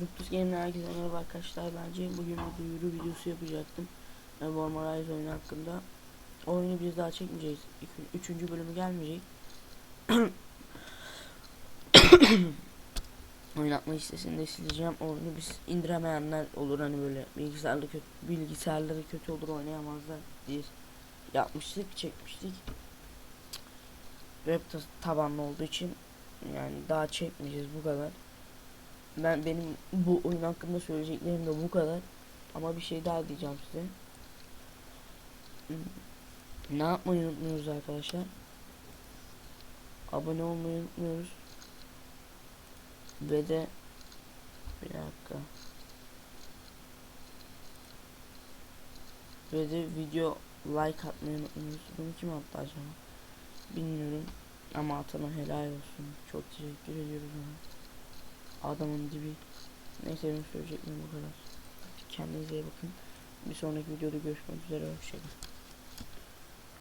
Victus Game'den herkese merhaba arkadaşlar. Bence bugün bir duyuru videosu yapacaktım. Yani Warhammer Rise oyunu hakkında. Oyunu biz daha çekmeyeceğiz. Üçüncü bölümü gelmeyecek. Oynatma listesini de sileceğim. Oyunu biz indiremeyenler olur hani böyle bilgisayarlı kötü, bilgisayarları kötü olur oynayamazlar diye yapmıştık, çekmiştik. Web ta- tabanlı olduğu için yani daha çekmeyeceğiz bu kadar. Ben benim bu oyun hakkında söyleyeceklerim de bu kadar. Ama bir şey daha diyeceğim size. Ne yapmayı unutmuyoruz arkadaşlar. Abone olmayı unutmuyoruz. Ve de bir dakika. Ve de video like atmayı unutmuyoruz. Bunu kim attı acaba? Bilmiyorum. Ama atana helal olsun. Çok teşekkür ediyoruz ona. Adamın dibi. Neyse benim söyleyeceklerim bu kadar. Kendinize iyi bakın. Bir sonraki videoda görüşmek üzere. Hoşçakalın.